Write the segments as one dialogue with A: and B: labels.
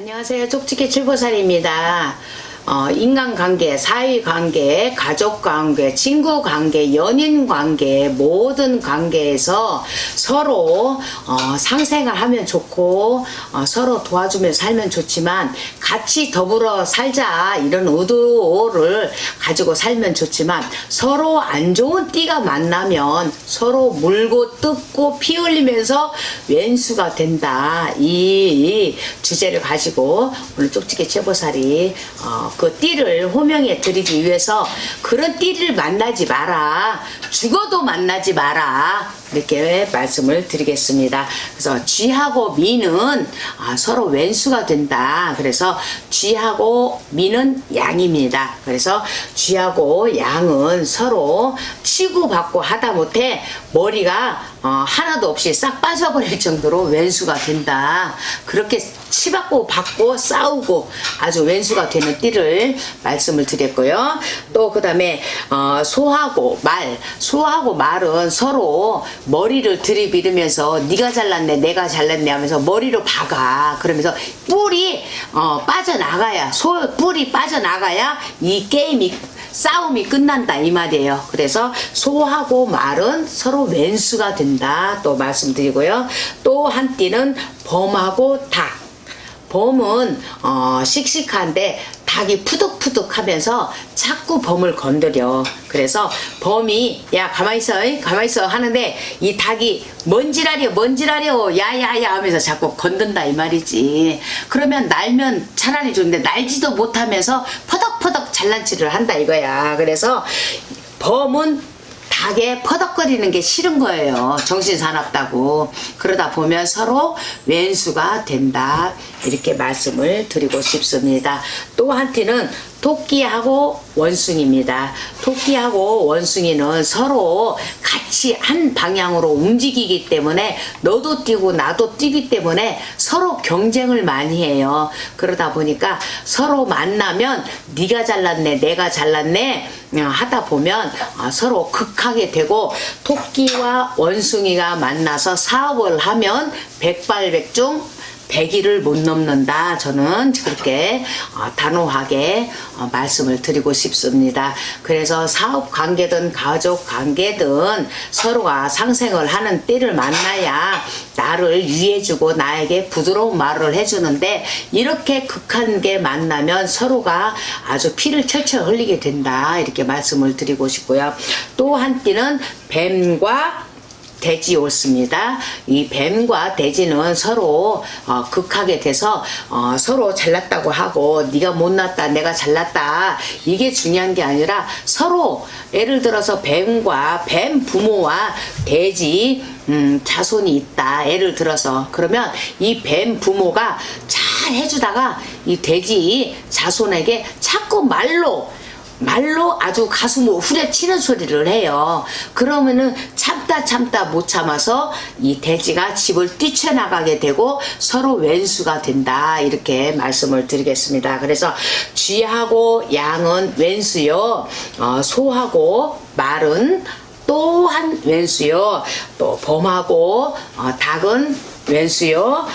A: 안녕하세요. 쪽지게 칠보살입니다. 어, 인간관계, 사회관계, 가족관계, 친구관계, 연인관계, 모든 관계에서 서로 어, 상생을 하면 좋고 어, 서로 도와주며 살면 좋지만 같이 더불어 살자 이런 의도를 가지고 살면 좋지만 서로 안 좋은 띠가 만나면 서로 물고 뜯고 피 흘리면서 왼수가 된다. 이 주제를 가지고 오늘 쪽지게 최보살이 어, 그 띠를 호명해 드리기 위해서 그런 띠를 만나지 마라 죽어도 만나지 마라 이렇게 말씀을 드리겠습니다. 그래서 쥐하고 미는 아, 서로 왼수가 된다. 그래서 쥐하고 미는 양입니다. 그래서 쥐하고 양은 서로 치고받고 하다 못해 머리가 어, 하나도 없이 싹 빠져버릴 정도로 왼수가 된다. 그렇게 치받고 받고 싸우고 아주 왼수가 되는 띠를 말씀을 드렸고요. 또 그 다음에 어, 소하고 말, 소하고 말은 서로 머리를 들이밀으면서 네가 잘났네, 내가 잘났네 하면서 머리로 박아. 그러면서 뿔이 어, 빠져나가야 소 뿔이 빠져나가야 이 게임이 싸움이 끝난다 이 말이에요. 그래서 소하고 말은 서로 왼수가 된다 또 말씀드리고요. 또 한 띠는 범하고 닭. 범은 어, 씩씩한데 닭이 푸득푸득하면서 자꾸 범을 건드려. 그래서 범이 야 가만히 있어, 이? 가만히 있어 하는데 이 닭이 먼지라려 먼지라려 야야야 하면서 자꾸 건든다 이 말이지. 그러면 날면 차라리 좋은데 날지도 못하면서 퍼덕퍼덕 잘난치를 한다 이거야. 그래서 범은 닭에 퍼덕거리는 게 싫은 거예요. 정신 사납다고. 그러다 보면 서로 왼수가 된다. 이렇게 말씀을 드리고 싶습니다. 또한 띠는 토끼하고 원숭이입니다. 토끼하고 원숭이는 서로 같이 한 방향으로 움직이기 때문에 너도 뛰고 나도 뛰기 때문에 서로 경쟁을 많이 해요. 그러다 보니까 서로 만나면 네가 잘났네, 내가 잘났네 어, 하다 보면 어, 서로 극하게 되고 토끼와 원숭이가 만나서 사업을 하면 백발백중 100일을 못 넘는다. 저는 그렇게 어, 단호하게 어, 말씀을 드리고 싶습니다. 그래서 사업 관계든 가족 관계든 서로가 상생을 하는 때를 만나야 나를 위해주고 나에게 부드러운 말을 해주는데 이렇게 극한 게 만나면 서로가 아주 피를 철철 흘리게 된다. 이렇게 말씀을 드리고 싶고요. 또 한 띠는 뱀과 돼지 옳습니다. 이 뱀과 돼지는 서로 어, 극하게 돼서 어, 서로 잘났다고 하고 네가 못났다 내가 잘났다. 이게 중요한 게 아니라 서로 예를 들어서 뱀과 뱀 부모와 돼지 음, 자손이 있다. 예를 들어서. 그러면 이 뱀 부모가 잘 해주다가 이 돼지 자손에게 자꾸 말로 말로 아주 가슴을 후려치는 소리를 해요. 그러면은 참다 참다 못 참아서 이 돼지가 집을 뛰쳐나가게 되고 서로 왼수가 된다. 이렇게 말씀을 드리겠습니다. 그래서 쥐하고 양은 왼수요. 어, 소하고 말은 또한 왼수요. 또 범하고 어, 닭은 왼수요.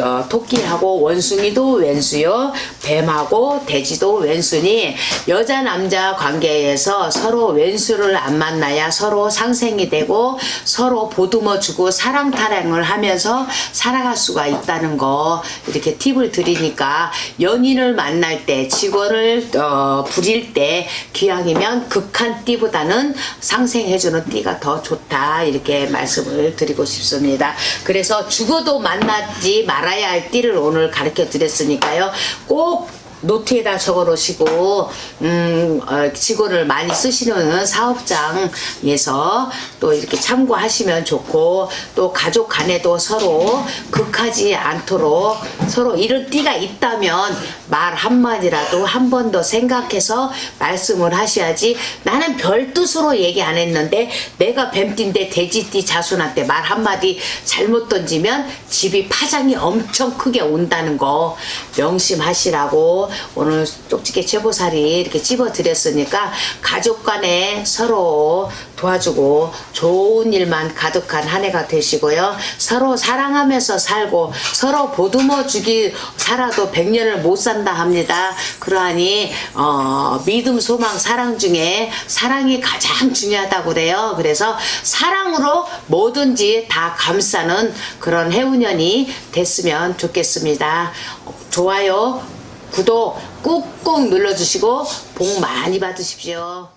A: 어, 토끼하고 원숭이도 왼수요 뱀하고 돼지도 왼수니 여자 남자 관계에서 서로 왼수를 안 만나야 서로 상생이 되고 서로 보듬어 주고 사랑 타령을 하면서 살아갈 수가 있다는 거 이렇게 팁을 드리니까 연인을 만날 때 직원을 어, 부릴 때 기왕이면 극한 띠보다는 상생해주는 띠가 더 좋다 이렇게 말씀을 드리고 싶습니다. 그래서 죽어도 만나지 말아야 할 띠를 오늘 가르쳐 드렸으니까요. 꼭 노트에다 적어 놓으시고 음, 어, 직원을 많이 쓰시는 사업장에서 또 이렇게 참고하시면 좋고 또 가족 간에도 서로 극하지 않도록 서로 이런 띠가 있다면 말 한마디라도 한 번 더 생각해서 말씀을 하셔야지. 나는 별 뜻으로 얘기 안 했는데 내가 뱀띠인데 돼지띠 자손한테 말 한마디 잘못 던지면 집이 파장이 엄청 크게 온다는 거 명심하시라고 오늘 쪽지게 제보살이 이렇게 집어드렸으니까 가족 간에 서로 도와주고 좋은 일만 가득한 한 해가 되시고요. 서로 사랑하면서 살고 서로 보듬어 주기 살아도 백년을 못 산다 합니다. 그러하니 어, 믿음, 소망, 사랑 중에 사랑이 가장 중요하다고 그래요. 그래서 사랑으로 뭐든지 다 감싸는 그런 해운년이 됐으면 좋겠습니다. 좋아요, 구독 꾹꾹 눌러주시고 복 많이 받으십시오.